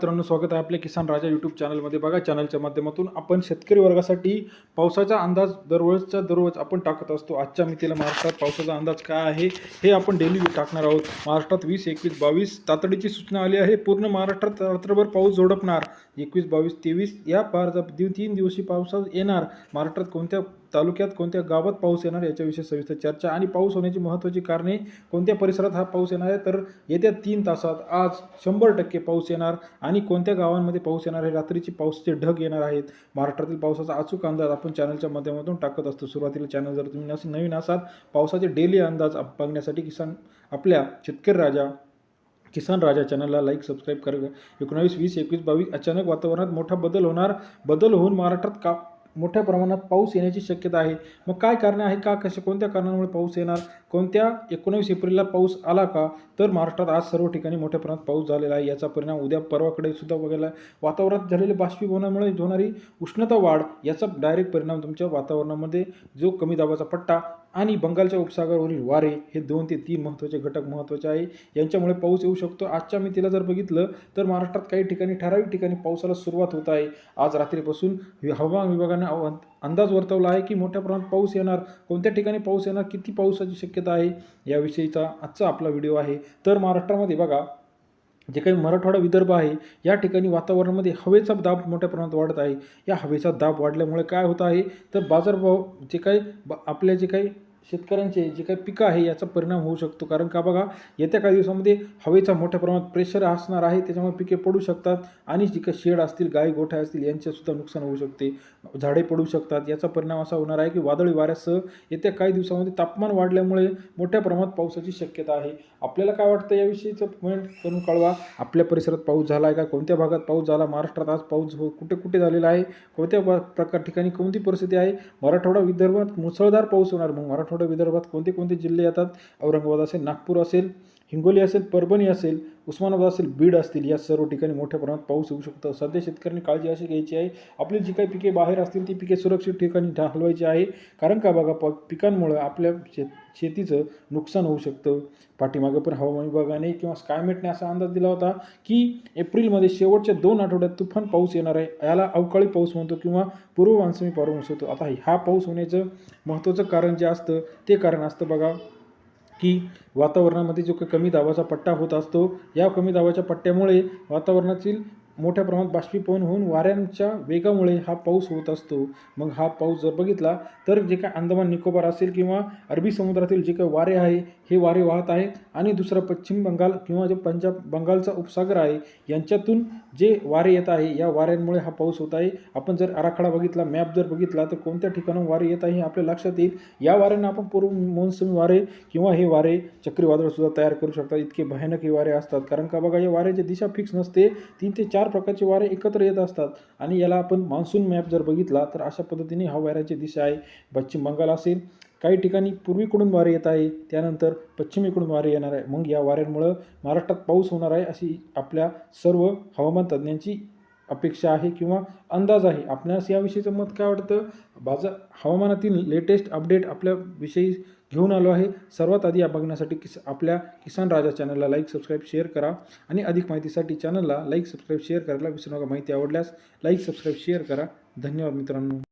मित्रांनो स्वागत आहे आपल्या किसान राजा यूट्यूब चॅनलमध्ये बघा चॅनलच्या माध्यमातून आपण शेतकरी वर्गासाठी पावसाचा अंदाज दररोजच्या दररोज आपण टाकत असतो. आजच्या मितीला महाराष्ट्रात पावसाचा अंदाज काय आहे हे आपण डेली टाकणार आहोत. महाराष्ट्रात वीस एकवीस बावीस तातडीची सूचना आली आहे. पूर्ण महाराष्ट्रात रात्रभर पाऊस झोडपणार. एकवीस बावीस तेवीस या पार तीन दिवशी पावसात येणार. महाराष्ट्रात कोणत्या तालुक्यात कोणत्या गावात पाऊस येणार याच्याविषयी सविस्तर चर्चा आणि पाऊस होण्याची महत्त्वाची कारणे कोणत्या परिसरात हा पाऊस येणार आहे? तर येत्या तीन तासात आज शंभर टक्के पाऊस येणार आणि कोणत्या गावांमध्ये पाऊस येणार आहे? रात्रीची पावसाचे ढग येणार आहेत. महाराष्ट्रातील पावसाचा अचूक अंदाज आपण चॅनलच्या माध्यमातून टाकत असतो. सुरुवातीला चॅनल जर तुम्ही नस- नवीन असाल पावसाचे डेली अंदाज बघण्यासाठी किसान आपल्या शेतकरी राजा किसान राजा चॅनलला लाईक सबस्क्राईब कर. एकोणावीस वीस एकवीस बावीस अचानक वातावरणात मोठा बदल होणार. बदल होऊन महाराष्ट्रात का मोठ्या प्रमाणात पाऊस येण्याची शक्यता आहे. मग काय कारणे आहे का? कसे कोणत्या कारणामुळे पाऊस येणार? कोणत्या एकोणावीस एप्रिलला पाऊस आला का? तर महाराष्ट्रात आज सर्व ठिकाणी मोठ्या प्रमाणात पाऊस झालेला आहे. याचा परिणाम उद्या परवाकडे सुद्धा बघायला वातावरणात झालेले बाष्पीभवनामुळे होणारी उष्णता वाढ याचा डायरेक्ट परिणाम तुमच्या वातावरणामध्ये जो कमी दाबाचा पट्टा आणि बंगालच्या उपसागरावरील वारे हे दोन ते तीन महत्त्वाचे घटक महत्त्वाचे आहे. यांच्यामुळे पाऊस येऊ शकतो. आजच्या मितीला जर बघितलं तर महाराष्ट्रात काही ठिकाणी ठराविक ठिकाणी पावसाला सुरुवात होत आहे. आज रात्रीपासून हवामान विभागाने अव- अंदाज वर्तवला आहे की मोठ्या प्रमाणात पाऊस येणार. कोणत्या ठिकाणी पाऊस येणार? किती पावसाची शक्यता आहे? याविषयीचा आजचा आपला व्हिडिओ आहे. तर महाराष्ट्रामध्ये बघा जे काही मराठवाडा विदर्भ आहे या ठिकाणी वातावरणामध्ये हवेचा दाब मोठ्या प्रमाणात वाढत आहे. या हवेचा दाब वाढल्यामुळे काय होत आहे? तर बाजारभाव जे काही ब आपल्या जे काही शेतकऱ्यांचे जे काही पिकं आहे याचा परिणाम होऊ शकतो. कारण का बघा येत्या काही दिवसामध्ये हवेचा मोठ्या प्रमाणात प्रेशर असणार आहे त्याच्यामुळे पिके पडू शकतात आणि जे काही शेड असतील गाय गोठ्या असतील यांचेसुद्धा नुकसान होऊ शकते. झाडे पडू शकतात. याचा परिणाम असा होणार आहे की वादळी वाऱ्यासह येत्या काही दिवसामध्ये तापमान वाढल्यामुळे मोठ्या प्रमाणात पावसाची शक्यता आहे. आपल्याला काय वाटतं याविषयीचं कमेंट करून कळवा. आपल्या परिसरात पाऊस झाला आहे का? कोणत्या भागात पाऊस झाला? महाराष्ट्रात आज पाऊस हो, कुठे कुठे झालेला आहे? कोणत्या प्रकार ठिकाणी कोणती परिस्थिती आहे? मराठवाडा विदर्भात मुसळधार पाऊस होणार. मग मराठवाडा विदर्भात कोणते कोणते जिल्हे येतात? औरंगाबाद असेल नागपूर असेल हिंगोली असेल परभणी असेल उस्मानाबाद असेल बीड असतील या सर्व ठिकाणी मोठ्या प्रमाणात पाऊस येऊ शकतो. सध्या शेतकऱ्यांनी काळजी अशी घ्यायची आहे आपली जी काही पिके बाहेर असतील ती पिके सुरक्षित ठिकाणी हलवायची आहे. कारण का बघा प पिकांमुळं आपल्या शेत शेतीचं नुकसान होऊ शकतं. पाठीमागे पण हवामान विभागाने किंवा स्कायमेटने असा अंदाज दिला होता की एप्रिलमध्ये शेवटच्या दोन आठवड्यात तुफान पाऊस येणार आहे. याला अवकाळी पाऊस म्हणतो किंवा पूर्व मान्सूनी पाऊस होतो आता हा पाऊस होण्याचं महत्त्वाचं कारण जे असतं ते कारण असतं बघा. की वातावरणामध्ये जो काही कमी दाबाचा पट्टा होत असतो या कमी दाबाच्या पट्ट्यामुळे वातावरणातील मोठ्या प्रमाणात बाष्पीभवन होऊन वाऱ्यांच्या वेगामुळे हा पाऊस होत असतो. मग हा पाऊस जर बघितला तर जे काय अंदमान निकोबार असेल किंवा अरबी समुद्रातील जे काही वारे आहे हे वारे वाहत आहेत. आणि दुसरं पश्चिम बंगाल किंवा जे पंजाब बंगालचा उपसागर आहे यांच्यातून जे वारे येत आहे या वाऱ्यांमुळे हा पाऊस होत आहे. आपण जर आराखडा बघितला मॅप जर बघितला तर कोणत्या ठिकाणून वारे येत आहे हे आपल्या लक्षात येईल. या वाऱ्यांना आपण पूर्व मोन्सून वारे किंवा हे वारे चक्रीवादळसुद्धा तयार करू शकतात इतके भयानक हे वारे असतात. कारण का बघा या वाऱ्याची दिशा फिक्स नसते. तीन ते चार प्रकारचे वारे एकत्र येत असतात. आणि याला आपण मान्सून मॅप जर बघितला तर अशा पद्धतीने हा वाऱ्याची दिशा आहे. पश्चिम बंगाल असेल काही ठिकाणी पूर्वीकडून वारे येत आहे. त्यानंतर पश्चिमेकडून वारे येणार आहे. मग या वाऱ्यांमुळं महाराष्ट्रात पाऊस होणार आहे अशी आपल्या सर्व हवामान तज्ज्ञांची अपेक्षा आहे किंवा अंदाज आहे. आपणास याविषयीचं मत काय वाटतं? बाजार हवामानातील लेटेस्ट अपडेट आपल्याविषयी घेऊन आलो आहे. सर्वात आधी या बघण्यासाठी किस आपल्या किसान राजा चॅनलला लाईक सबस्क्राईब शेअर करा आणि अधिक माहितीसाठी चॅनलला लाईक सबस्क्राईब शेअर करायला विसरू नका. माहिती आवडल्यास लाईक सबस्क्राईब शेअर करा. धन्यवाद मित्रांनो.